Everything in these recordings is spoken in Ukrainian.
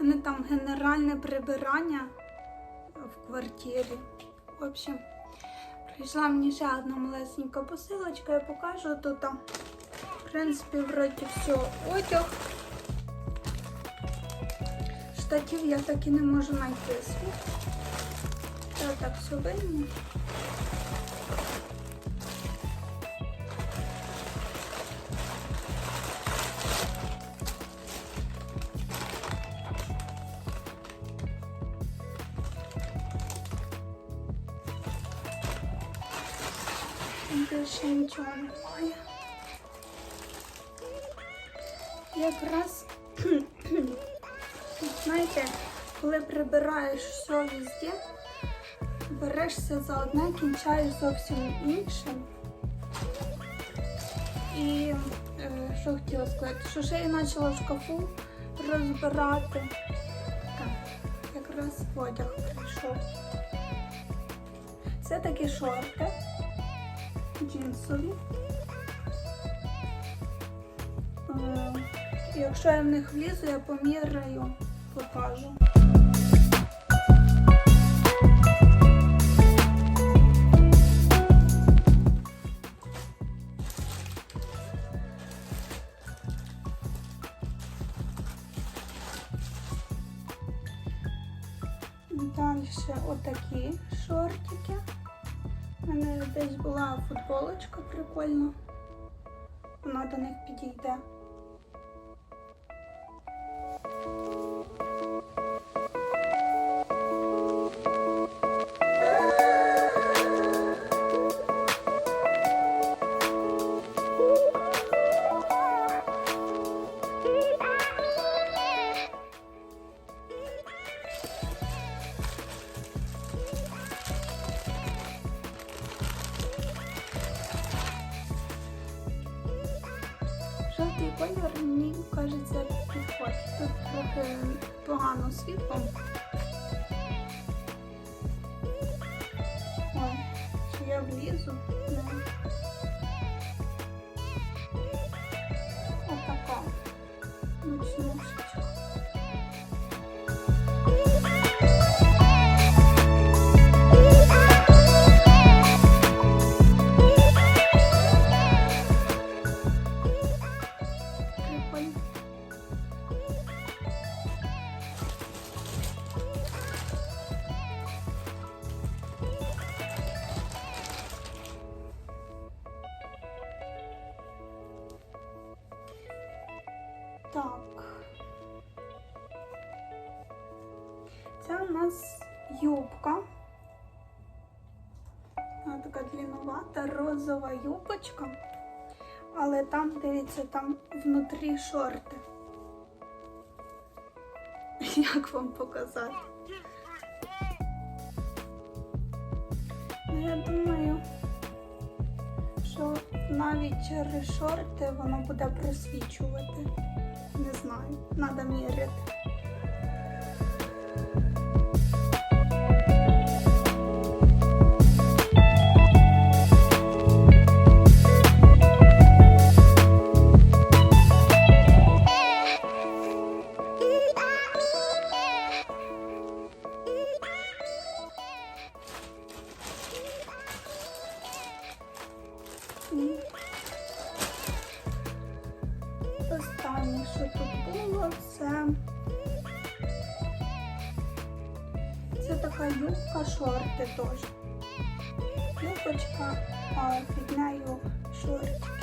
Мене там генеральне прибирання в квартирі. В общем, прийшла мені ще одна малесенька посилочка, я покажу тут. В принципі, вроді все одяг. Штатів я так і не можу знайти. Це так все видно. Більше нічого немає. Якраз, знаєте, коли прибираєш все везде, берешся за одне, кінчаєш зовсім іншим. І е, що хотіла сказати, що ще я почала шкафу розбирати. Так, якраз одяг прийшов. Це такі шорти джинсові. Якщо я в них влізу, я поміряю, покажу. Кажеться підходить. Тут трохи погано світло. Ой, чи я влізу? Вона така длинновата, розова юбочка. Але там, дивіться, там внутрі шорти. Як вам показати? Ну, я думаю, що навіть через шорти воно буде просвічувати. Не знаю, треба міряти. Останнє, що тут було, це, це така юбка, шорти теж. Юбочка, а під нею шортики.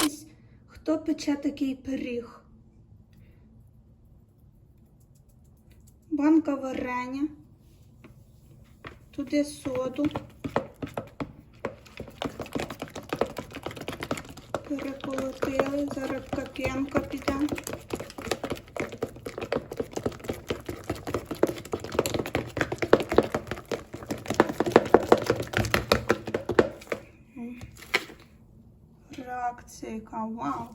Сів. Хто пече такий пиріг. Банка варення. Туди соду. Переколотили, зараз кап'янка піде. Реакція яка, вау.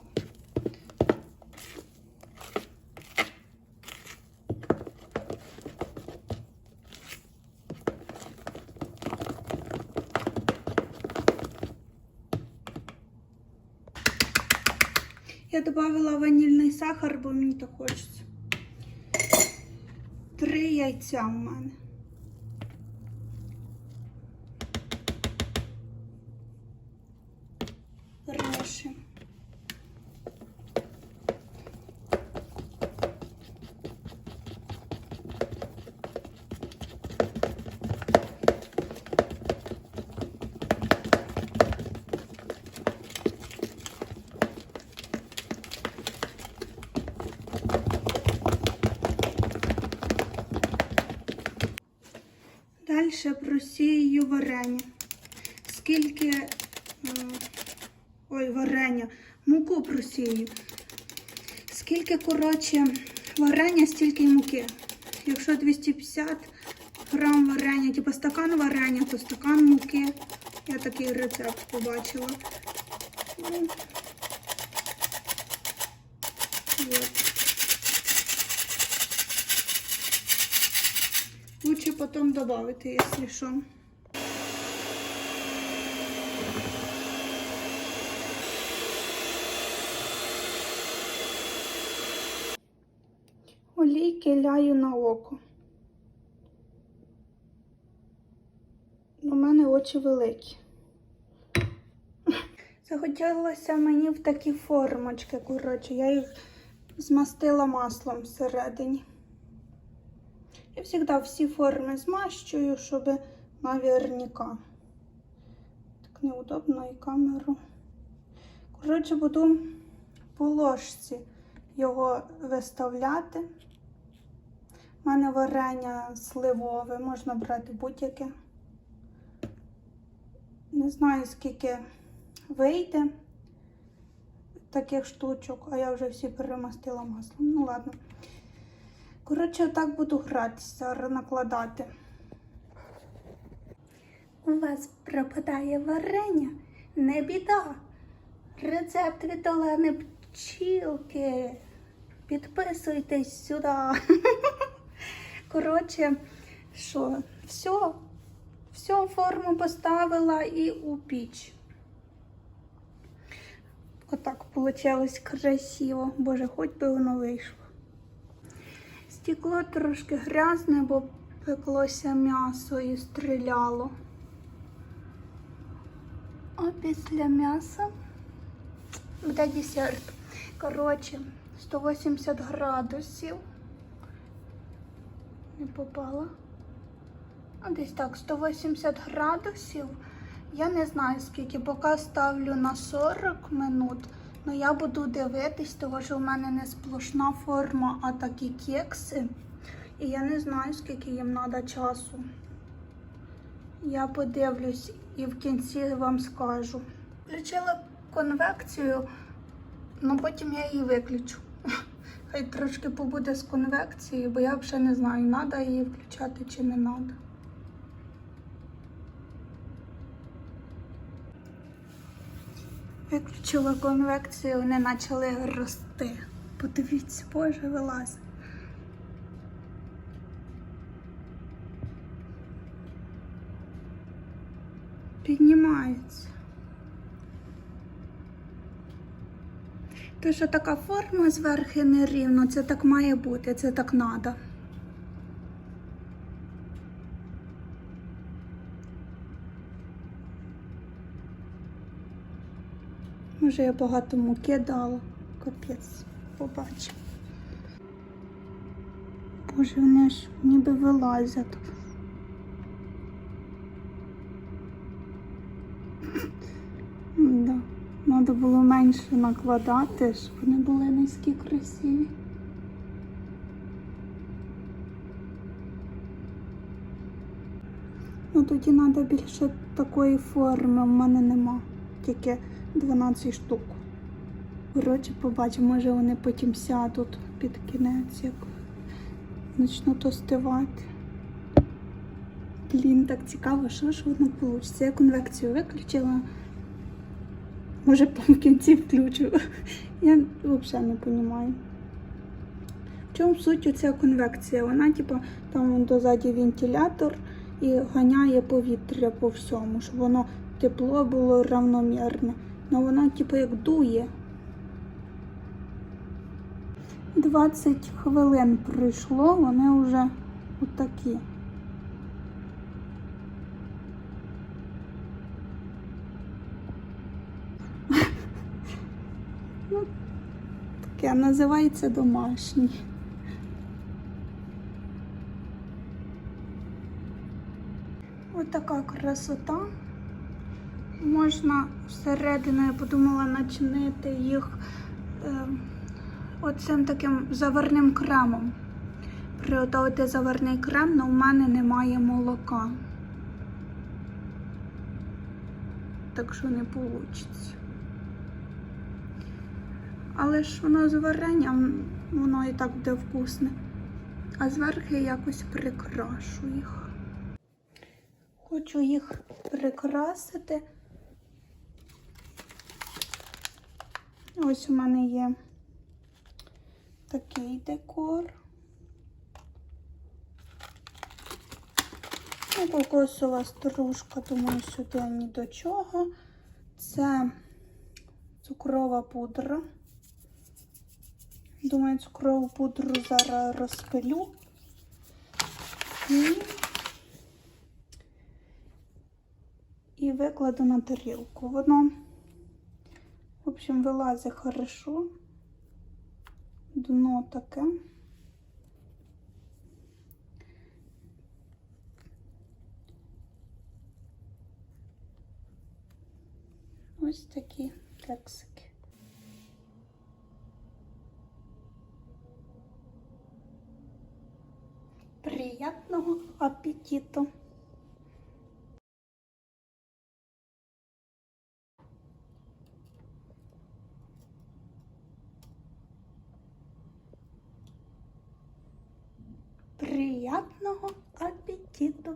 Я добавила ванільний сахар, бо мені так хочеться. Три яйця у мене. Далі просію варення. Скільки ой, варення, муку просію. Скільки, коротше, варення, стільки й муки. Якщо 250 грам варення, типу стакан варення, то стакан муки. Я такий рецепт побачила. Ну, от. Потом добавити, якщо що. Олійки ляю на око. У мене очі великі. Захотілося мені в такі формочки, коротше, я їх змастила маслом всередині. Я завжди всі форми змащую, щоб наверняка. Так неудобно і камеру. Коротше, буду по ложці його виставляти. У мене варення сливове, можна брати будь-яке. Не знаю, скільки вийде таких штучок, а я вже всі перемастила маслом. Ну ладно. Коротше, так буду гратися, зараз накладати. У вас пропадає варення? Не біда. Рецепт від Олени Пчілки. Підписуйтесь сюди. Коротше, що, все, все форму поставила і у піч. Отак вийшло красиво. Боже, хоч би воно вийшло. Стекло трошки грязне, бо пеклося м'ясо і стріляло. А після м'яса буде десерт. Коротше, 180 градусів. Не попала. А десь так, 180 градусів. Я не знаю скільки, поки ставлю на 40 минут. Ну я буду дивитись, тому що в мене не сплошна форма, а такі кекси. І я не знаю, скільки їм треба часу. Я подивлюсь і в кінці вам скажу. Включила конвекцію, але потім я її виключу. Хай трошки побуде з конвекцією, бо я взагалі не знаю, треба її включати чи не треба. Виключила конвекцію, вони почали рости. Подивіться, боже, вилазить. Піднімаються. То, що така форма зверху нерівно, це так має бути, це так треба. Може, я багато муки дала. Капець, побачимо. Боже, вони ж ніби вилазять. треба було менше накладати, щоб вони були низькі, красиві. Ну тоді треба більше такої форми, в мене нема. Тільки 12 штук. Коротше, побачимо, може вони потім сядуть під кінець, як почнуть остивати. Блін, так цікаво, що ж воно вийде. Я конвекцію виключила. Може, в кінці включу. Я взагалі не розумію. В чому суть оця конвекція? Вона, типу, там дозаді вентилятор і ганяє повітря по всьому, щоб воно тепло було равномірне. Ну воно, типу, як дує. 20 хвилин пройшло, вони вже отакі. Ну, таке називається домашній. Ось така красота. Можна всередину, я подумала, начинити їх е, оцим таким заварним кремом. Приготувати заварний крем, але в мене немає молока. Так що не вийде. Але ж воно з варенням, воно і так буде вкусне. А зверху якось прикрашу їх. Хочу їх прикрасити. Ось у мене є такий декор. Ну, кокосова стружка, думаю, сюди ні до чого. Це цукрова пудра. Думаю, цукрову пудру зараз розпилю. І, і викладу на тарілку. Воно, в общем, вилазить хорошо. Дно таке. Ось такі кексики. Приятного аппетиту! Приятного апетиту!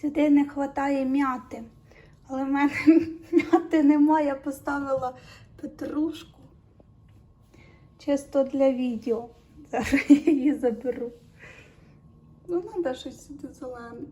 Сюди не вистачає м'яти, але в мене м'яти немає. Я поставила петрушку чисто для відео. Зараз я її заберу. Ну, треба щось сюди зелене.